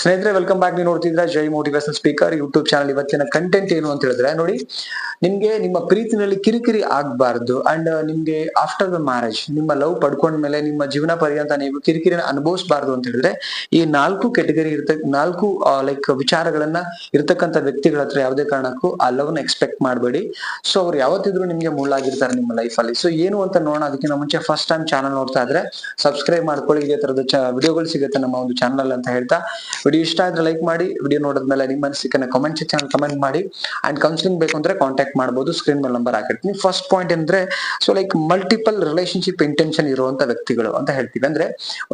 ಸ್ನೇಹಿತರೆ welcome back ನೀವು ನೋಡ್ತಿದ್ರೆ Jai motivation speaker. YouTube channel ಇವತ್ತಿನ ಕಂಟೆಂಟ್ ಏನು ಅಂತ ಹೇಳಿದ್ರೆ, ನೋಡಿ ನಿಮ್ಗೆ ನಿಮ್ಮ ಪ್ರೀತಿನಲ್ಲಿ ಕಿರಿಕಿರಿ ಆಗ್ಬಾರ್ದು ಅಂಡ್ ನಿಮ್ಗೆ ಆಫ್ಟರ್ ದ ಮ್ಯಾರೇಜ್ ನಿಮ್ಮ ಲವ್ ಪಡ್ಕೊಂಡ್ಮೇಲೆ ನಿಮ್ಮ ಜೀವನ ಪರ್ಯಂತ ನೀವು ಕಿರಿಕಿರಿನ ಅನುಭವಿಸಬಾರ್ದು ಅಂತ ಹೇಳಿದ್ರೆ ಈ ನಾಲ್ಕು ಕೆಟಗರಿ ಇರ್ತ, ನಾಲ್ಕು ಲೈಕ್ ವಿಚಾರಗಳನ್ನ ಇರ್ತಕ್ಕಂಥ ವ್ಯಕ್ತಿಗಳ ಹತ್ರ ಯಾವುದೇ ಕಾರಣಕ್ಕೂ ಆ ಲವ್ನ ಎಕ್ಸ್ಪೆಕ್ಟ್ ಮಾಡಬೇಡಿ. ಸೊ ಅವ್ರು ಯಾವತ್ತಿದ್ರು ನಿಮ್ಗೆ ಮುಳ್ಳಾಗಿರ್ತಾರೆ ನಿಮ್ಮ ಲೈಫ್ ಅಲ್ಲಿ. ಸೊ ಏನು ಅಂತ ನೋಡೋಣ ಅದಕ್ಕಿಂತ ಮುಂಚೆ ಫಸ್ಟ್ ಟೈಮ್ ಚಾನಲ್ ನೋಡ್ತಾ ಇದ್ರೆ ಸಬ್ಸ್ಕ್ರೈಬ್ ಮಾಡ್ಕೊಳ್ಳಿ. ಇದೇ ತರದ ವಿಡಿಯೋಗಳು ಸಿಗುತ್ತೆ ನಮ್ಮ ಒಂದು ಚಾನಲ್ ಅಂತ ಹೇಳ್ತಾ. ವಿಡಿಯೋ ಇಷ್ಟ ಆದ್ರೆ ಲೈಕ್ ಮಾಡಿ, ವಿಡಿಯೋ ನೋಡಿದ್ಮೇಲೆ ನಿಮ್ಮ ಅನಿಸಿಕೆನ ಕಮೆಂಟ್ ಸೆಕ್ಷನ್ ಕಮೆಂಟ್ ಮಾಡಿ. ಅಂಡ್ ಕೌನ್ಸಿಲಿಂಗ್ ಬೇಕು ಅಂದ್ರೆ ಕಾಂಟ್ಯಾಕ್ಟ್ ಮಾಡಬಹುದು ಸ್ಕ್ರೀನ್ ಮೇಲೆ ನಂಬರ್ ಹಾಕಿರ್ತೀನಿ. ಫಸ್ಟ್ ಪಾಯಿಂಟ್ ಅಂದ್ರೆ so like multiple relationship intention ಇರುವಂತ ವ್ಯಕ್ತಿಗಳು ಅಂತ ಹೇಳ್ತೀವಿ. ಅಂದ್ರೆ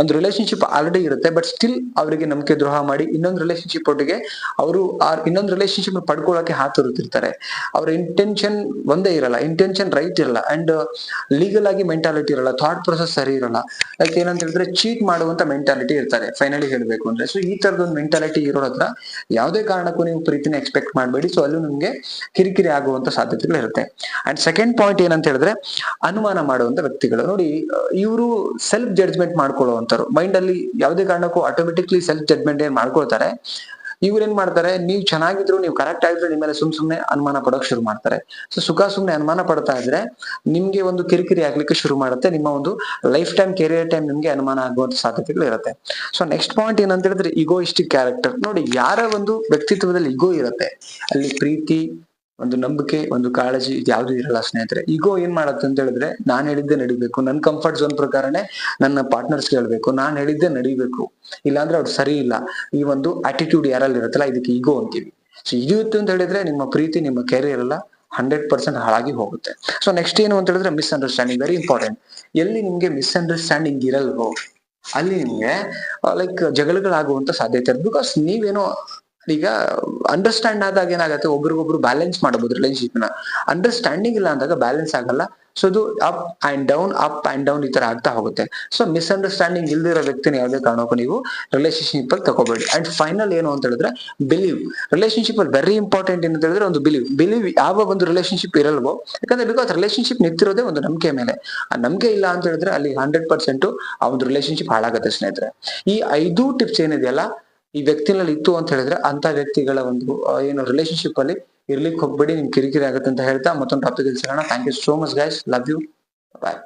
ಒಂದು ರಿಲೇಶನ್ಶಿಪ್ ಆಲ್ರೆಡಿ ಇರುತ್ತೆ ಬಟ್ ಸ್ಟಿಲ್ ಅವರಿಗೆ ನಂಬಿಕೆ ದ್ರೋಹ ಮಾಡಿ ಇನ್ನೊಂದು ರಿಲೇಶನ್ಶಿಪ್ ಒಟ್ಟಿಗೆ ಅವರು ಆ ಇನ್ನೊಂದು ರಿಲೇಶನ್ಶಿಪ್ ಪಡ್ಕೊಳ್ಳೋಕೆ ಹಾತೊರುತ್ತಿರ್ತಾರೆ ಅವ್ರ ಇಂಟೆನ್ಷನ್ ಒಂದೇ ಇರಲ್ಲ ಇಂಟೆನ್ಷನ್ ರೈಟ್ ಇರಲ್ಲ ಅಂಡ್ ಲೀಗಲ್ ಆಗಿ ಮೆಂಟಾಲಿಟಿ ಇರಲ್ಲ ಥಾಟ್ ಪ್ರೊಸೆಸ್ ಸರಿ ಇರಲ್ಲ. ಲೈಕ್ ಏನಂತ ಹೇಳಿದ್ರೆ ಚೀಟ್ ಮಾಡುವಂತ ಮೆಂಟಾಲಿಟಿ ಇರ್ತಾರೆ. ಫೈನಲಿ ಹೇಳಬೇಕು ಅಂದ್ರೆ ಸೊ ಈ ತರದ ಒಂದು ಮೆಂಟಾಲಿಟಿ ಇರೋ ಹತ್ರ ಯಾವುದೇ ಕಾರಣಕ್ಕೂ ನೀವು ಪ್ರೀತಿನ ಎಕ್ಸ್ಪೆಕ್ಟ್ ಮಾಡಬೇಡಿ. ಸೊ ಅಲ್ಲೂ ನಿಮ್ಗೆ ಕಿರಿಕಿರಿ ಆಗುವಂತ ಸಾಧ್ಯತೆಗಳು ಇರುತ್ತೆ. ಅಂಡ್ ಸೆಕೆಂಡ್ ಪಾಯಿಂಟ್ ಏನಂತ ಹೇಳಿದ್ರೆ, ಅನುಮಾನ ಮಾಡುವಂತ ವ್ಯಕ್ತಿಗಳು. ನೋಡಿ, ಇವರು ಸೆಲ್ಫ್ ಜಡ್ಜ್ಮೆಂಟ್ ಮಾಡ್ಕೊಳ್ಳುವಂತರು ಮೈಂಡ್ ಅಲ್ಲಿ ಯಾವುದೇ ಕಾರಣಕ್ಕೂ ಆಟೋಮೆಟಿಕ್ಲಿ ಸೆಲ್ಫ್ ಜಡ್ಜ್ಮೆಂಟ್ ಏನ್ ಮಾಡ್ಕೊಳ್ತಾರೆ. ಇವ್ರು ಏನ್ ಮಾಡ್ತಾರೆ, ನೀವು ಚೆನ್ನಾಗಿದ್ರು, ನೀವು ಕರೆಕ್ಟ್ ಆಗಿದ್ರೆ ನಿಮ್ಮ ಮೇಲೆ ಸುಮ್ ಸುಮ್ನೆ ಅನುಮಾನ ಪಡೋಕ್ ಶುರು ಮಾಡ್ತಾರೆ. ಸೊ ಸುಖ ಸುಮ್ನೆ ಅನುಮಾನ ಪಡ್ತಾ ಇದ್ರೆ, ನಿಮ್ಗೆ ಒಂದು ಕಿರಿಕಿರಿ ಆಗ್ಲಿಕ್ಕೆ ಶುರು ಮಾಡುತ್ತೆ. ನಿಮ್ಮ ಒಂದು ಲೈಫ್ ಟೈಮ್ ಕೆರಿಯರ್ ಟೈಮ್ ನಿಮ್ಗೆ ಅನುಮಾನ ಆಗುವಂತ ಸಾಧ್ಯತೆಗಳು ಇರುತ್ತೆ. ಸೊ ನೆಕ್ಸ್ಟ್ ಪಾಯಿಂಟ್ ಏನಂತ ಹೇಳಿದ್ರೆ ಇಗೋಯಿಸ್ಟಿಕ್ ಕ್ಯಾರೆಕ್ಟರ್ ನೋಡಿ, ಯಾರ ಒಂದು ವ್ಯಕ್ತಿತ್ವದಲ್ಲಿ ಇಗೋ ಇರುತ್ತೆ, ಅಲ್ಲಿ ಪ್ರೀತಿ ಒಂದು ನಂಬಿಕೆ, ಒಂದು ಕಾಳಜಿ ಇದು ಯಾವ್ದು ಇರಲ್ಲ ಸ್ನೇಹಿತರೆ. ಈಗೋ ಏನ್ ಮಾಡತ್ತೆ ಅಂತ ಹೇಳಿದ್ರೆ ನಾನ್ ಹೇಳಿದ್ದೆ ನಡಿಬೇಕು. ನನ್ನ ಕಂಫರ್ಟ್ ಝೋನ್ ಪ್ರಕಾರನೇ ನನ್ನ ಪಾರ್ಟ್ನರ್ಸ್ ಹೇಳ್ಬೇಕು ನಾನ್ ಹೇಳಿದ್ದೆ ನಡಿಬೇಕು. ಇಲ್ಲಾಂದ್ರೆ ಅವ್ರು ಸರಿ ಇಲ್ಲ. ಈ ಒಂದು ಆಟಿಟ್ಯೂಡ್ ಯಾರಲ್ಲಿ ಇರುತ್ತಲ್ಲ, ಇದಕ್ಕೆ ಈಗೋ ಅಂತೀವಿ. ಸೊ ಇದು ಇತ್ತು ಅಂತ ಹೇಳಿದ್ರೆ ನಿಮ್ಮ ಪ್ರೀತಿ, ನಿಮ್ಮ ಕೆರಿಯರ್ ಎಲ್ಲ ಹಂಡ್ರೆಡ್ ಪರ್ಸೆಂಟ್ ಹಾಳಾಗಿ ಹೋಗುತ್ತೆ. ಸೊ ನೆಕ್ಸ್ಟ್ ಏನು ಅಂತ ಹೇಳಿದ್ರೆ ಮಿಸ್ಅಂಡರ್ಸ್ಟ್ಯಾಂಡಿಂಗ್ ವೆರಿ ಇಂಪಾರ್ಟೆಂಟ್ ಎಲ್ಲಿ ನಿಮ್ಗೆ ಮಿಸ್ಅಂಡರ್ಸ್ಟ್ಯಾಂಡಿಂಗ್ ಇರಲ್ವೋ, ಅಲ್ಲಿ ನಿಮ್ಗೆ ಲೈಕ್ ಜಗಳಗಳಾಗುವಂತ ಸಾಧ್ಯತೆ ಇರುತ್ತೆ. ಬಿಕಾಸ್ ನೀವೇನೋ ಈಗ ಅಂಡರ್ಸ್ಟ್ಯಾಂಡ್ ಆದಾಗ ಏನಾಗುತ್ತೆ? ಒಬ್ರಿಗೊಬ್ರು ಬ್ಯಾಲೆನ್ಸ್ ಮಾಡಬಹುದು ರಿಲೇಶನ್ಶಿಪ್ನ. ಅಂಡರ್ಸ್ಟ್ಯಾಂಡಿಂಗ್ ಇಲ್ಲ ಅಂದಾಗ ಬ್ಯಾಲೆನ್ಸ್ ಆಗಲ್ಲ. ಸೊ ಅದು up and down up and down ಈ ತರ ಆಗ್ತಾ ಹೋಗುತ್ತೆ. ಸೊ ಮಿಸ್ಅಂಡರ್ಸ್ಟ್ಯಾಂಡಿಂಗ್ ಇಲ್ದಿರೋ ವ್ಯಕ್ತಿನ ಯಾವುದೇ ಕಾರಣಕ್ಕೂ ನೀವು ರಿಲೇಶನ್ಶಿಪ್ ಅಲ್ಲಿ ತಗೋಬೇಡಿ. ಅಂಡ್ ಫೈನಲ್ ಏನು ಅಂತ ಹೇಳಿದ್ರೆ ಬಿಲೀವ್ ರಿಲೇಶನ್ಶಿಪ್ ಅಲ್ಲಿ ವೆರಿ ಇಂಪಾರ್ಟೆಂಟ್ ಏನಂತ ಹೇಳಿದ್ರೆ ಒಂದು ಬಿಲೀವ್ ಬಿಲೀವ್ ಯಾವ ಒಂದು ರಿಲೇಶನ್ಶಿಪ್ ಇರಲ್ವೋ, ಯಾಕಂದ್ರೆ ಬಿಕಾಸ್ ರಿಲೇಶನ್ಶಿಪ್ ನಿಂತಿರೋದೇ ಒಂದು ನಂಬಿಕೆ ಮೇಲೆ. ಆ ನಂಬಿಕೆ ಇಲ್ಲ ಅಂತ ಹೇಳಿದ್ರೆ ಅಲ್ಲಿ ಹಂಡ್ರೆಡ್ ಪರ್ಸೆಂಟ್ ಆ ಒಂದು ರಿಲೇಶನ್ಶಿಪ್ ಹಾಳಾಗುತ್ತೆ ಸ್ನೇಹಿತರೆ. ಈ ಐದು ಟಿಪ್ಸ್ ಏನಿದೆಯಲ್ಲ ಈ ವ್ಯಕ್ತಿನಲ್ಲಿ ಇತ್ತು ಅಂತ ಹೇಳಿದ್ರೆ ಅಂತ ವ್ಯಕ್ತಿಗಳ ಒಂದು ಏನು ರಿಲೇಶನ್ಶಿಪ್ ಅಲ್ಲಿ ಇರ್ಲಿಕ್ಕೆ ಹೋಗ್ಬೇಡಿ ನಿಮ್ ಕಿರಿಕಿರಿ ಆಗುತ್ತೆ ಅಂತ ಹೇಳ್ತಾ ಮತ್ತೊಂದು ಟಾಪಿಕ್ ಸಿಗೋಣ. Thank you so much guys love you bye